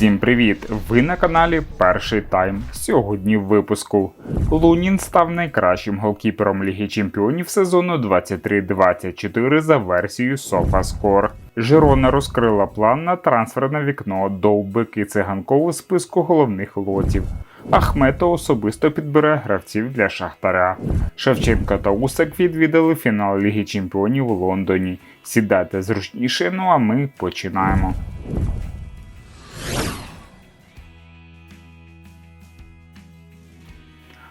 Всім привіт! Ви на каналі Перший Тайм. Сьогодні в випуску Лунін став найкращим голкіпером Ліги Чемпіонів сезону 23-24 за версією SofaScore. Жирона розкрила план на трансферне вікно Довбик і циганков списку головних лотів. Ахмето особисто підбере гравців для Шахтаря. Шевченко та Усак відвідали фінал Ліги Чемпіонів у Лондоні. Сідайте зручніше, ну а ми починаємо.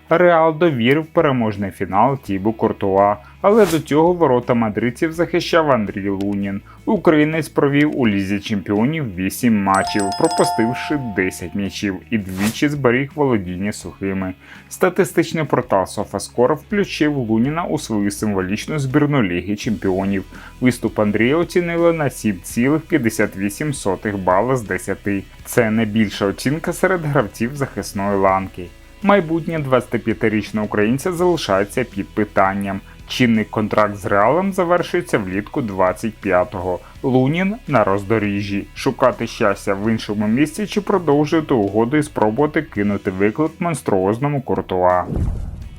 Реал довірив переможний фінал Тібу Куртуа, але до цього ворота мадридців захищав Андрій Лунін. Українець провів у лізі чемпіонів 8 матчів, пропустивши 10 м'ячів і двічі зберіг володіння сухими. Статистичний портал SofaScore включив Луніна у свою символічну збірну Ліги Чемпіонів. Виступ Андрія оцінили на 7,58 бала з 10. Це найбільша оцінка серед гравців захисної ланки. Майбутнє 25-річного українця залишається під питанням. Чинний контракт з Реалом завершується влітку 25-го. Лунін на роздоріжжі. Шукати щастя в іншому місці чи продовжувати угоду і спробувати кинути виклик монструозному куртуа.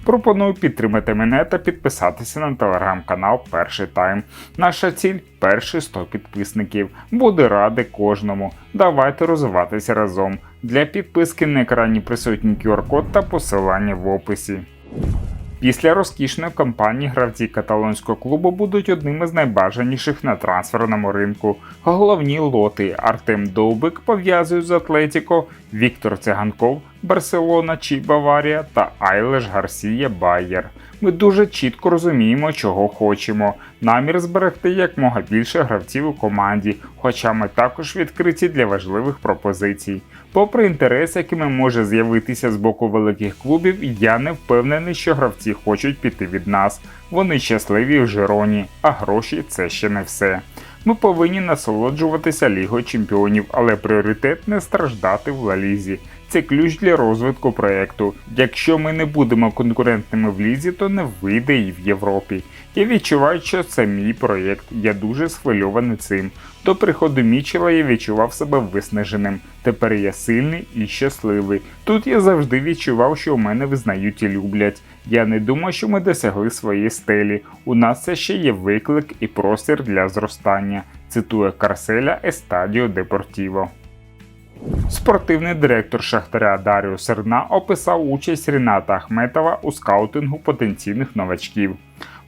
Пропоную підтримати мене та підписатися на телеграм-канал Перший Тайм. Наша ціль перші 100 підписників. Буде радий кожному. Давайте розвиватися разом. Для підписки на екрані присутній QR-код та посилання в описі. Після розкішної кампанії гравці каталонського клубу будуть одними з найбажаніших на трансферному ринку. Головні лоти Артем Довбик пов'язують з Атлетіко, Віктор Циганков, Барселона чи Баварія та Айлеш Гарсія Байєр. Ми дуже чітко розуміємо, чого хочемо. Намір зберегти якмога більше гравців у команді, хоча ми також відкриті для важливих пропозицій. Попри інтерес, якими може з'явитися з боку великих клубів, я не впевнений, що гравці хочуть піти від нас. Вони щасливі в Жироні, а гроші це ще не все. Ми повинні насолоджуватися Лігою Чемпіонів, але пріоритет не страждати в Лалізі. Це ключ для розвитку проекту. Якщо ми не будемо конкурентними в лізі, то не вийде і в Європі. Я відчуваю, що це мій проєкт. Я дуже схвильований цим. До приходу Мічела я відчував себе виснаженим. Тепер я сильний і щасливий. Тут я завжди відчував, що мене визнають і люблять. Я не думаю, що ми досягли своєї стелі. У нас це ще є виклик і простір для зростання. Цитує Карселя Естадіо Депортіво. Спортивний директор Шахтаря Даріо Серна описав участь Ріната Ахметова у скаутингу потенційних новачків.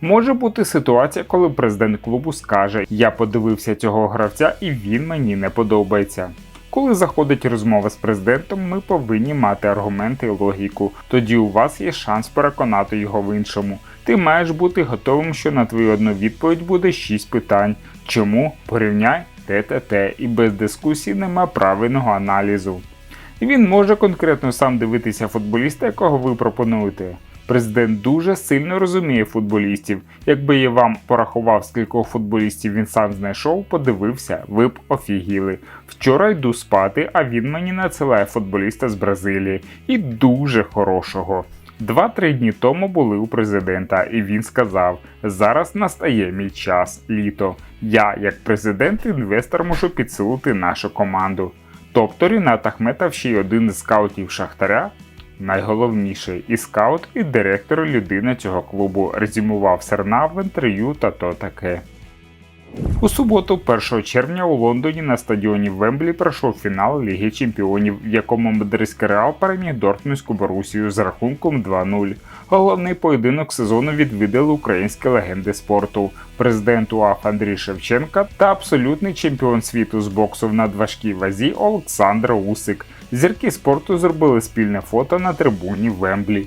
Може бути ситуація, коли президент клубу скаже: Я подивився цього гравця і він мені не подобається. Коли заходить розмова з президентом, ми повинні мати аргументи і логіку. Тоді у вас є шанс переконати його в іншому. Ти маєш бути готовим, що на твою одну відповідь буде 6 питань. Чому? Порівняй ТТТ і без дискусій нема правильного аналізу. Він може конкретно сам дивитися футболіста, якого ви пропонуєте. Президент дуже сильно розуміє футболістів. Якби я вам порахував, скількох футболістів він сам знайшов, подивився, ви б офігіли. Вчора йду спати, а він мені надсилає футболіста з Бразилії і дуже хорошого. Два-три дні тому були у президента, і він сказав: зараз настає мій час, літо. Я, як президент-інвестор, можу підсилити нашу команду. Тобто Рінат Ахметов ще й один із скаутів Шахтаря. Найголовніший і скаут, і директор людина цього клубу резюмував Серна в інтерв'ю та то таке. У суботу, 1 червня, у Лондоні на стадіоні Вемблі пройшов фінал Ліги Чемпіонів, в якому мадридський Реал переміг Дортмундську Борусію з рахунком 2-0. Головний поєдинок сезону відвідали українські легенди спорту, президент УАФ Андрій Шевченка та абсолютний чемпіон світу з боксу в надважкій вазі Олександр Усик. Зірки спорту зробили спільне фото на трибуні Вемблі.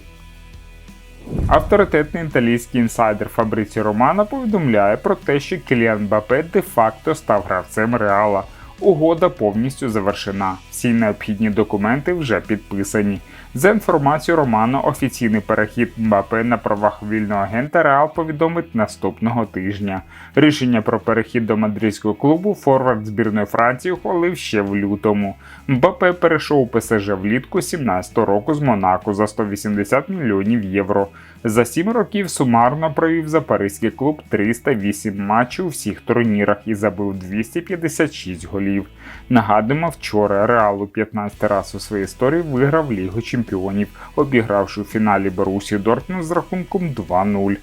Авторитетний італійський інсайдер Фабриці Романа повідомляє про те, що Кіліан Бапе де-факто став гравцем Реала. Угода повністю завершена. Всі необхідні документи вже підписані. За інформацією Роману, офіційний перехід Мбапе на правах вільного агента Реал повідомить наступного тижня. Рішення про перехід до мадридського клубу форвард збірної Франції ухвалив ще в лютому. Мбапе перейшов у ПСЖ влітку 17-го року з Монако за 180 мільйонів євро. За 7 років сумарно провів за паризький клуб 308 матчів у всіх турнірах і забив 256 голів. голів. Нагадуємо, вчора Реал у 15 раз у своїй історії виграв Лігу Чемпіонів, обігравши у фіналі Борусію Дортмунд з рахунком 2-0.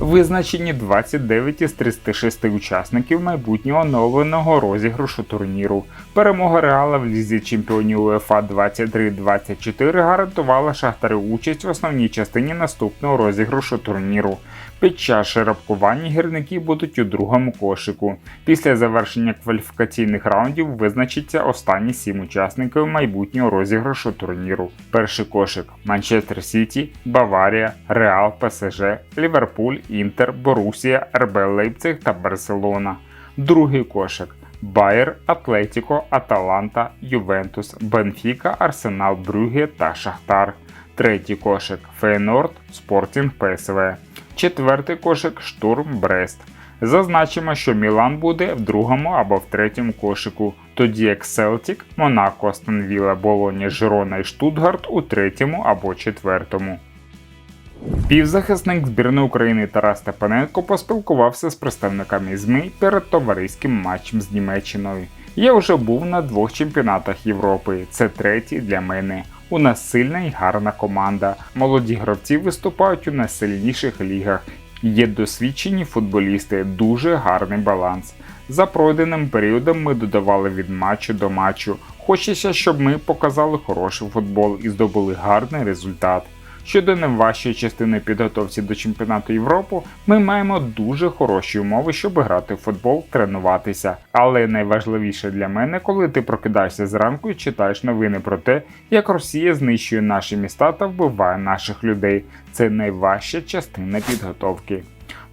Визначені 29 із 36 учасників майбутнього оновленого розіграшу турніру. Перемога Реала в лізі чемпіонів УЕФА 23-24 гарантувала Шахтарю участь в основній частині наступного розіграшу турніру. Під час жеребкування гірники будуть у другому кошику. Після завершення кваліфікаційних раундів визначиться останні сім учасників майбутнього розіграшу турніру. Перший кошик Манчестер Сіті, Баварія, Реал, ПСЖ, Ліверпуль, Інтер, Борусія, РБ Лейпциг та Барселона. Другий кошик Байер, Атлетіко, Аталанта, Ювентус, Бенфіка, Арсенал Брюге та Шахтар. Третій кошик Фейнорд, Спортінг ПСВ. Четвертий кошик Штурм Брест. Зазначимо, що Мілан буде в другому або в третьому кошику, тоді як Селтік, Монако, Астон Вілла, Болоня, Жирона і Штутгарт у третьому або четвертому. Півзахисник збірної України Тарас Степаненко поспілкувався з представниками ЗМІ перед товариським матчем з Німеччиною. Я вже був на двох чемпіонатах Європи. Це третій для мене. У нас сильна і гарна команда. Молоді гравці виступають у найсильніших лігах. Є досвідчені футболісти, дуже гарний баланс. За пройденим періодом ми додавали від матчу до матчу. Хочеться, щоб ми показали хороший футбол і здобули гарний результат. Щодо найважчої частини підготовці до чемпіонату Європи, ми маємо дуже хороші умови, щоб грати в футбол, тренуватися. Але найважливіше для мене, коли ти прокидаєшся зранку і читаєш новини про те, як Росія знищує наші міста та вбиває наших людей. Це найважча частина підготовки.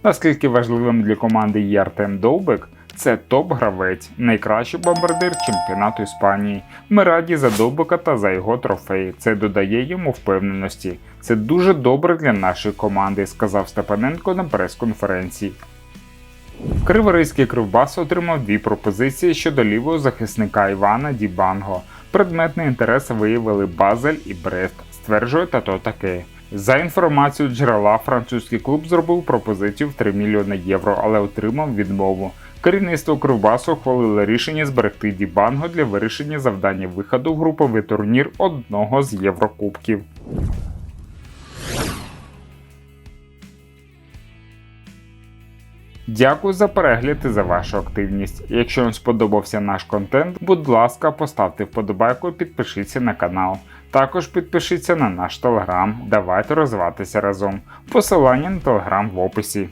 Наскільки важливим для команди є Артем Довбик, це топ-гравець, найкращий бомбардир чемпіонату Іспанії. Ми раді за Довбика та за його трофеї. Це додає йому впевненості. Це дуже добре для нашої команди, сказав Степаненко на прес-конференції. Криворізький кривбас отримав дві пропозиції щодо лівого захисника Івана Дібанго. Предметний інтерес виявили Базель і Брест, стверджує тато таке. За інформацією джерела, французький клуб зробив пропозицію в 3 мільйони євро, але отримав відмову. Керівництво Кривбасу ухвалило рішення зберегти Дібанго для вирішення завдання виходу в груповий турнір одного з Єврокубків. Дякую за перегляд і за вашу активність. Якщо вам сподобався наш контент, будь ласка, поставте вподобайку і підпишіться на канал. Також підпишіться на наш телеграм. Давайте розвиватися разом. Посилання на телеграм в описі.